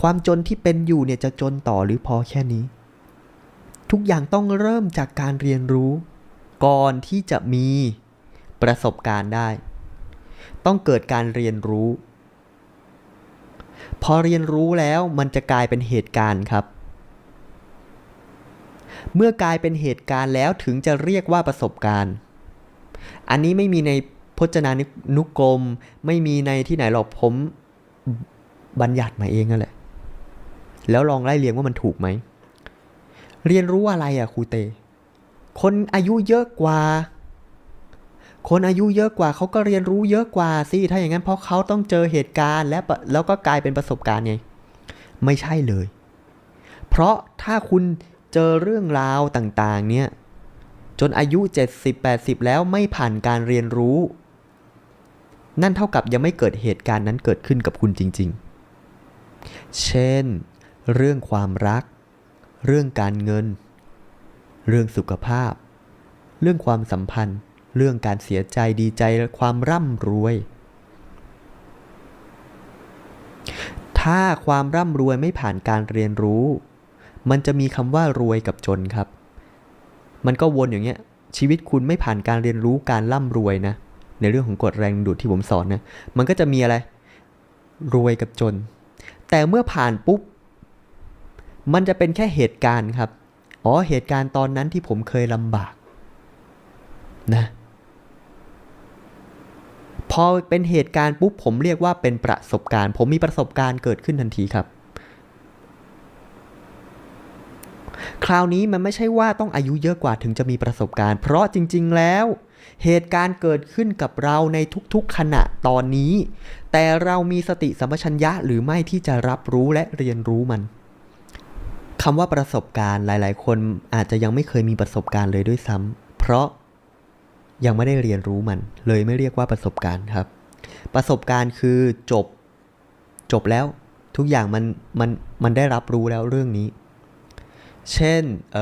ความจนที่เป็นอยู่เนี่ยจะจนต่อหรือพอแค่นี้ ทุกอย่างต้องเริ่มจากการเรียนรู้ ก่อนที่จะมีประสบการณ์ได้ ต้องเกิดการเรียนรู้ พอเรียนรู้แล้วมันจะกลายเป็นเหตุการณ์ครับ เมื่อกลายเป็นเหตุการณ์แล้วถึงจะเรียกว่าประสบการณ์ อันนี้ไม่มีในพจนานุกรม ไม่มีในที่ไหนหรอกผมบัญญัติมาเองนั่นแหละ แล้วลองไล่เรียงว่ามันถูกไหม เรียนรู้อะไรอะครูเต คนอายุเยอะกว่า คนอายุเยอะกว่าเขาก็เรียนรู้เยอะกว่าสิถ้าอย่างนั้นเพราะเขาต้องเจอเหตุการณ์ และแล้วก็กลายเป็นประสบการณ์ไงไม่ใช่เลย เพราะถ้าคุณเจอเรื่องราวต่างๆ เนี่ยจนอายุ 70-80 แล้วไม่ผ่านการเรียนรู้ นั่นเท่ากับยังไม่เกิดเหตุการณ์นั้นเกิดขึ้นกับคุณจริง ๆ เช่น เรื่องความรัก เรื่องการเงิน เรื่องสุขภาพ เรื่องความสัมพันธ์ เรื่องการเสียใจดีใจความร่ำรวย ถ้าความร่ำรวยไม่ผ่านการเรียนรู้ มันจะมีคำว่ารวยกับจนครับ มันก็วนอย่างเงี้ย ชีวิตคุณไม่ผ่านการเรียนรู้การร่ำรวยนะ ในเรื่องของกฎแรงดูดที่ผมสอนนะ มันก็จะมีอะไร รวยกับจน แต่เมื่อผ่านปุ๊บ มันจะเป็นแค่เหตุการณ์ครับ อ๋อเหตุการณ์ตอนนั้นที่ผมเคยลำบากนะพอเป็นเหตุการณ์ปุ๊บผมเรียกว่าเป็นประสบการณ์ ผมมีประสบการณ์เกิดขึ้นทันทีครับ คราวนี้มันไม่ใช่ว่าต้องอายุเยอะกว่าถึงจะมีประสบการณ์ เพราะจริง ๆ แล้ว เหตุการณ์เกิดขึ้นกับเราในทุกๆขณะตอนนี้ แต่เรามีสติสัมปชัญญะหรือไม่ที่จะรับรู้และเรียนรู้มัน คำว่าประสบการณ์หลาย ๆ คนอาจจะยังไม่เคยมีประสบการณ์เลยด้วยซ้ำเพราะยังไม่ได้เรียนรู้มัน เลยไม่เรียกว่าประสบการณ์ครับ ประสบการณ์คือจบ จบแล้วทุกอย่างมันมันมันได้รับรู้แล้วเรื่องนี้ เช่นเอ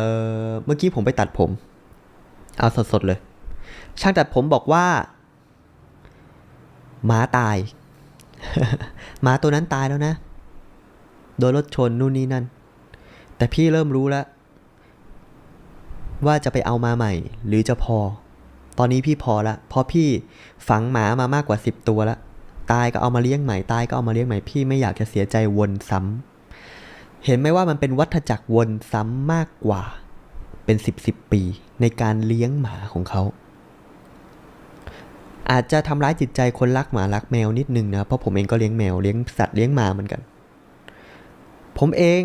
อเมื่อกี้ผมไปตัดผม เอาสดๆเลย ช่างตัดผมบอกว่าหมาตายหมาตัวนั้นตายแล้วนะ โดนรถชนนู่นนี่นั่น แต่พี่เริ่มรู้แล้ว ว่าจะไปเอามาใหม่ หรือจะพอ ตอนนี้พี่พอละเพราะพี่ฝังหมามามากกว่า10ตัวละตายก็เอามาเลี้ยงใหม่ตายก็เอามาเลี้ยงใหม่พี่ไม่อยากจะเสียใจวนซ้ำเห็นไหมว่ามันเป็นวัฏจักรวนซ้ำมากกว่า เป็นสิบสิบปีในการเลี้ยงหมาของเขาอาจจะทำร้ายจิตใจคนรักหมารักแมวนิดนึงนะ เพราะผมเองก็เลี้ยงแมวเลี้ยงสัตว์เลี้ยงหมาเหมือนกัน ผมเอง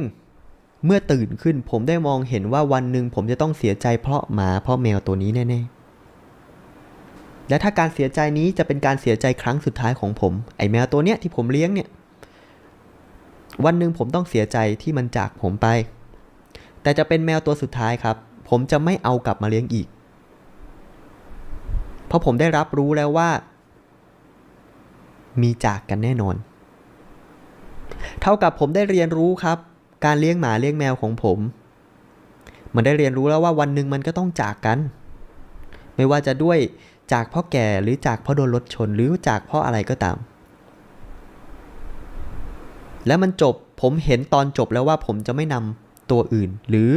เมื่อตื่นขึ้นผมได้มองเห็นว่าวันหนึ่งผมจะต้องเสียใจเพราะหมาเพราะแมวตัวนี้แน่ๆ และถ้าการเสียใจนี้จะเป็นการเสียใจครั้งสุดท้ายของผม ไอแมวตัวเนี้ยที่ผมเลี้ยงเนี่ย วันหนึ่งผมต้องเสียใจที่มันจากผมไป แต่จะเป็นแมวตัวสุดท้ายครับ ผมจะไม่เอากลับมาเลี้ยงอีก เพราะผมได้รับรู้แล้วว่า มีจากกันแน่นอน เท่ากับผมได้เรียนรู้ครับ การเลี้ยงหมาเลี้ยงแมวของผม มันได้เรียนรู้แล้วว่าวันหนึ่งมันก็ต้องจากกัน ไม่ว่าจะด้วยจากเพราะแก่หรือจากเพราะโดนรถชนหรือจากเพราะอะไรก็ตาม แล้วมันจบผมเห็นตอนจบแล้วว่าผมจะไม่นำตัวอื่น หรือ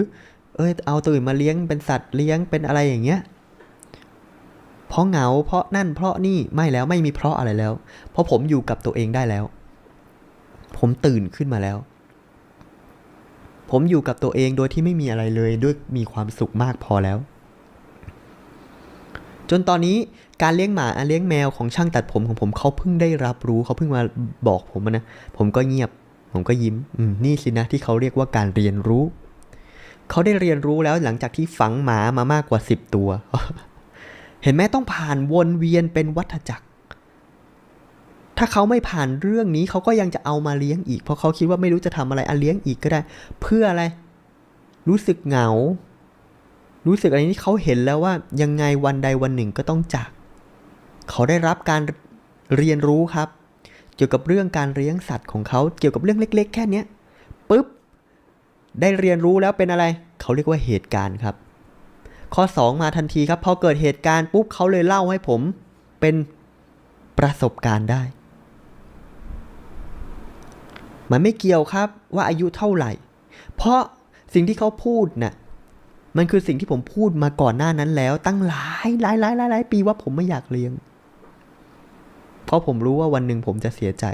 เอยเอาตัวอื่นมาเลี้ยงเป็นสัตว์เลี้ยงเป็นอะไรอย่างเงี้ยเพราะเหงาเพราะนั่นเพราะนี่ไม่แล้วไม่มีเพราะอะไรแล้ว เพราะผมอยู่กับตัวเองได้แล้ว ผมตื่นขึ้นมาแล้ว ผมอยู่กับตัวเองโดยที่ไม่มีอะไรเลยด้วยมีความสุขมากพอแล้ว จนตอนนี้การเลี้ยงหมาเลี้ยงแมวของช่างตัดผมของผมเขาเพิ่งได้รับรู้เขาเพิ่งมาบอกผมนะ ผมก็เงียบ ผมก็ยิ้มอืมนี่สินะที่เขาเรียกว่าการเรียนรู้ เขาได้เรียนรู้แล้วหลังจากที่ฝังหมามามากกว่าสิบตัว เห็นไหมต้องผ่านวนเวียนเป็นวัฏจักร ถ้าเขาไม่ผ่านเรื่องนี้เขาก็ยังจะเอามาเลี้ยงอีก เพราะเขาคิดว่าไม่รู้จะทำอะไรอะเลี้ยงอีกก็ได้ เพื่ออะไร รู้สึกเหงา รู้สึกอะไรนี่เขาเห็นแล้วว่ายังไงวันใดวันหนึ่งก็ต้องจาก เขาได้รับการเรียนรู้ครับ เกี่ยวกับเรื่องการเลี้ยงสัตว์ของเขาเกี่ยวกับเรื่องเล็ก ๆ แค่เนี้ปุ๊บได้เรียนรู้แล้วเป็นอะไร เขาเรียกว่าเหตุการณ์ครับ ข้อ 2 มาทันทีครับพอเกิดเหตุการณ์ปุ๊บเขาเลยเล่าให้ผมเป็นประสบการณ์ได้ มันไม่เกี่ยวครับว่าอายุเท่าไหร่ เพราะสิ่งที่เขาพูดน่ะมันคือสิ่งที่ผมพูดมาก่อนหน้านั้นแล้ว ตั้งหลายหลายหลายหลายหลายปีว่าผมไม่อยากเลี้ยง เพราะผมรู้ว่าวันหนึ่งผมจะเสียใจ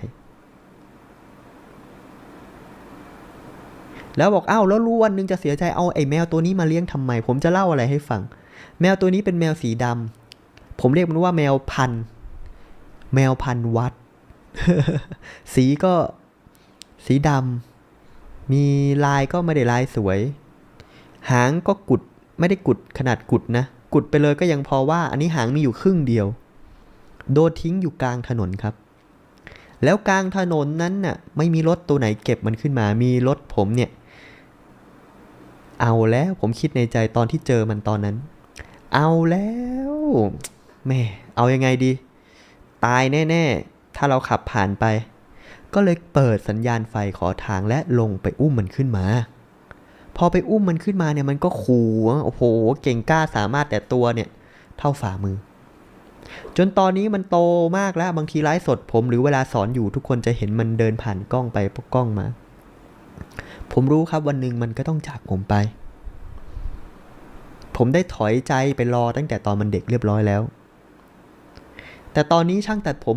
แล้วบอกอ้าวแล้วรู้วันหนึ่งจะเสียใจเอาไอ้แมวตัวนี้มาเลี้ยงทำไม ผมจะเล่าอะไรให้ฟัง แมวตัวนี้เป็นแมวสีดำผมเรียกมันว่าแมวพัน แมวพันวัด สีก็ สีดำมีลายก็ไม่ได้ลายสวย หางก็กุดไม่ได้กุดขนาดกุดนะ กุดไปเลยก็ยังพอว่า อันนี้หางมีอยู่ครึ่งเดียว โดนทิ้งอยู่กลางถนนครับ แล้วกลางถนนนั้นน่ะ ไม่มีรถตัวไหนเก็บมันขึ้นมา มีรถผมเนี่ย เอาแล้วผมคิดในใจตอนที่เจอมันตอนนั้น เอาแล้วแม่เอายังไงดี ตายแน่ ๆ ถ้าเราขับผ่านไป ก็เลยเปิดสัญญาณไฟขอทางและลงไปอุ้มมันขึ้นมา พอไปอุ้มมันขึ้นมาเนี่ยมันก็ขู่ว่าโอ้โห เก่งกล้าสามารถแต่ตัวเนี่ย เท่าฝ่ามือ จนตอนนี้มันโตมากแล้วบางทีไลฟ์สดผมหรือเวลาสอนอยู่ทุกคนจะเห็นมันเดินผ่านกล้องไปพวกกล้องมา ผมรู้ครับวันหนึ่งมันก็ต้องจากผมไป ผมได้ถอยใจไปรอตั้งแต่ตอนมันเด็กเรียบร้อยแล้ว แต่ตอนนี้ช่างตัดผม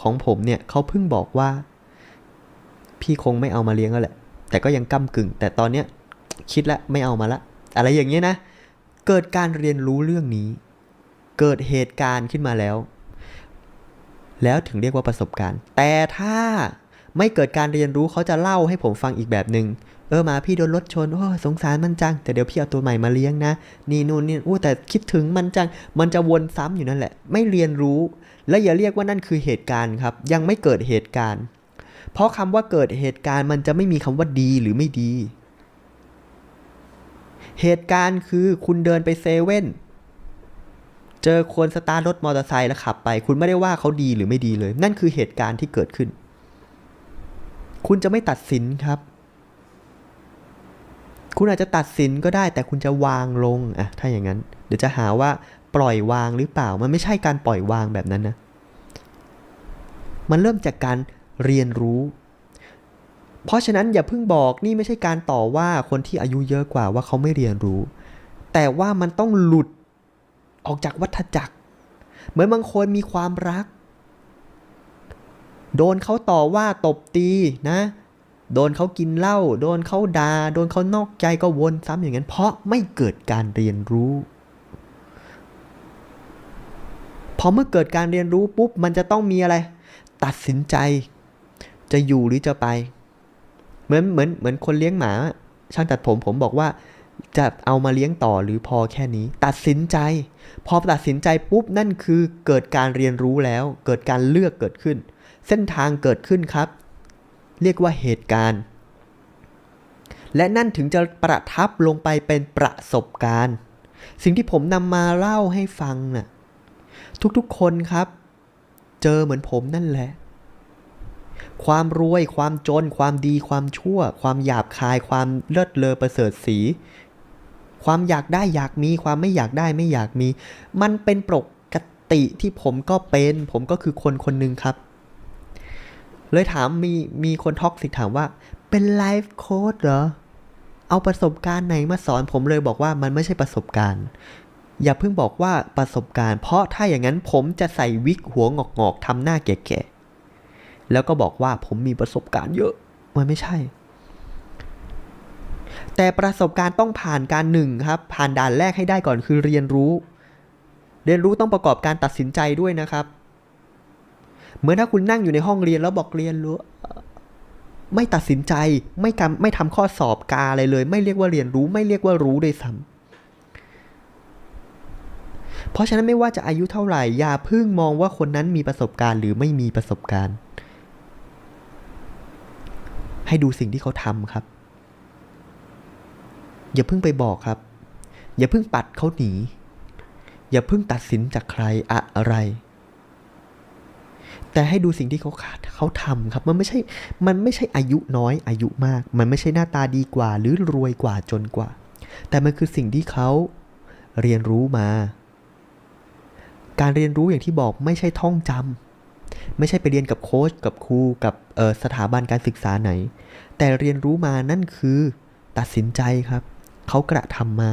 ของผมเนี่ยเขาเพิ่งบอกว่า พี่คงไม่เอามาเลี้ยงแล้วแหละ แต่ก็ยังก้ากึ่ง แต่ตอนเนี้ยคิดแล้วไม่เอามาละ อะไรอย่างเงี้ยนะ เกิดการเรียนรู้เรื่องนี้ เกิดเหตุการณ์ขึ้นมาแล้ว แล้วถึงเรียกว่าประสบการณ์ แต่ถ้าไม่เกิดการเรียนรู้เขาจะเล่าให้ผมฟังอีกแบบหนึง่งเออมาพี่โดนรถชนโอ้สงสารมันจัง แต่เดี๋ยวพี่เอาตัวใหม่มาเลี้ยงนะ นี่นู่นนี่อู้แต่คิดถึงมันจัง มันจะวนซ้ำอยู่นั่นแหละ ไม่เรียนรู้ และอย่าเรียกว่านั่นคือเหตุการณ์ครับ ยังไม่เกิดเหตุการณ์ เพราะคำว่าเกิดเหตุการณ์มันจะไม่มีคำว่าดีหรือไม่ดี เหตุการณ์คือคุณเดินไปเซเว่นเจอคนสตาร์รถมอเตอร์ไซค์แล้วขับไป คุณไม่ได้ว่าเขาดีหรือไม่ดีเลย นั่นคือเหตุการณ์ที่เกิดขึ้น คุณจะไม่ตัดสินครับ คุณอาจจะตัดสินก็ได้ แต่คุณจะวางลงอะถ้าอย่างนั้น เดี๋ยวจะหาว่าปล่อยวางหรือเปล่า มันไม่ใช่การปล่อยวางแบบนั้นนะ มันเริ่มจากการ เรียนรู้ เพราะฉะนั้นอย่าเพิ่งบอกนี่ไม่ใช่การต่อว่าคนที่อายุเยอะกว่าว่าเขาไม่เรียนรู้ แต่ว่ามันต้องหลุดออกจากวัฏจักร เหมือนบางคนมีความรัก โดนเขาต่อว่าตบตีนะ โดนเขากินเหล้าโดนเขาดา่าโดนเขานอกใจก็วนซ้ำอย่างนั้น เพราะไม่เกิดการเรียนรู้พอเมื่อเกิดการเรียนรู้ปุ๊บมันจะต้องมีอะไร ตัดสินใจ จะอยู่หรือจะไป เหมือนเหมือนเหมือนคนเลี้ยงหมา ช่างตัดผมผมบอกว่า จะเอามาเลี้ยงต่อหรือพอแค่นี้ ตัดสินใจ พอตัดสินใจปุ๊บนั่นคือเกิดการเรียนรู้แล้ว เกิดการเลือกเกิดขึ้น เส้นทางเกิดขึ้นครับ เรียกว่าเหตุการณ์ และนั่นถึงจะประทับลงไปเป็นประสบการณ์ สิ่งที่ผมนำมาเล่าให้ฟังน่ะทุกๆคนครับ เจอเหมือนผมนั่นแหละ ความรวย ความจน ความดี ความชั่ว ความหยาบคาย ความเลิศเลอประเสริฐสี ความอยากได้อยากมี ความไม่อยากได้ไม่อยากมี มันเป็นปกติที่ผมก็เป็น ผมก็คือคนคนหนึ่งครับ เลยถามมีมีคนท็อกซิกถามว่า เป็นไลฟ์โค้ดเหรอ เอาประสบการณ์ไหนมาสอนผมเลยบอกว่ามันไม่ใช่ประสบการณ์อย่าเพิ่งบอกว่าประสบการณ์ เพราะถ้าอย่างนั้นผมจะใส่วิกหัวงอกๆทำหน้าแก่ๆ แล้วก็บอกว่าผมมีประสบการณ์เยอะ มันไม่ใช่ แต่ประสบการณ์ต้องผ่านการหนึ่งครับ ผ่านด่านแรกให้ได้ก่อนคือเรียนรู้ เรียนรู้ต้องประกอบการตัดสินใจด้วยนะครับ เหมือนถ้าคุณนั่งอยู่ในห้องเรียนแล้วบอกเรียนรู้ไม่ตัดสินใจไม่ทำไม่ทำข้อสอบกาอะไรเลย ไม่เรียกว่าเรียนรู้ ไม่เรียกว่ารู้ด้วยซ้ำเพราะฉะนั้นไม่ว่าจะอายุเท่าไหร่ อย่าเพิ่งมองว่าคนนั้นมีประสบการณ์หรือไม่มีประสบการณ์ ให้ดูสิ่งที่เขาทำครับ อย่าเพิ่งไปบอกครับ อย่าเพิ่งปัดเขาหนี อย่าเพิ่งตัดสินจากใครอะไร แต่ให้ดูสิ่งที่เขาขาดเขาทำครับ มันไม่ใช่ มันไม่ใช่อายุน้อย อายุมาก มันไม่ใช่หน้าตาดีกว่า หรือรวยกว่าจนกว่า แต่มันคือสิ่งที่เขาเรียนรู้มา การเรียนรู้อย่างที่บอกไม่ใช่ท่องจำ ไม่ใช่ไปเรียนกับโค้ชกับครูกับสถาบันการศึกษาไหน แต่เรียนรู้มานั่นคือตัดสินใจครับ เขากระทำมา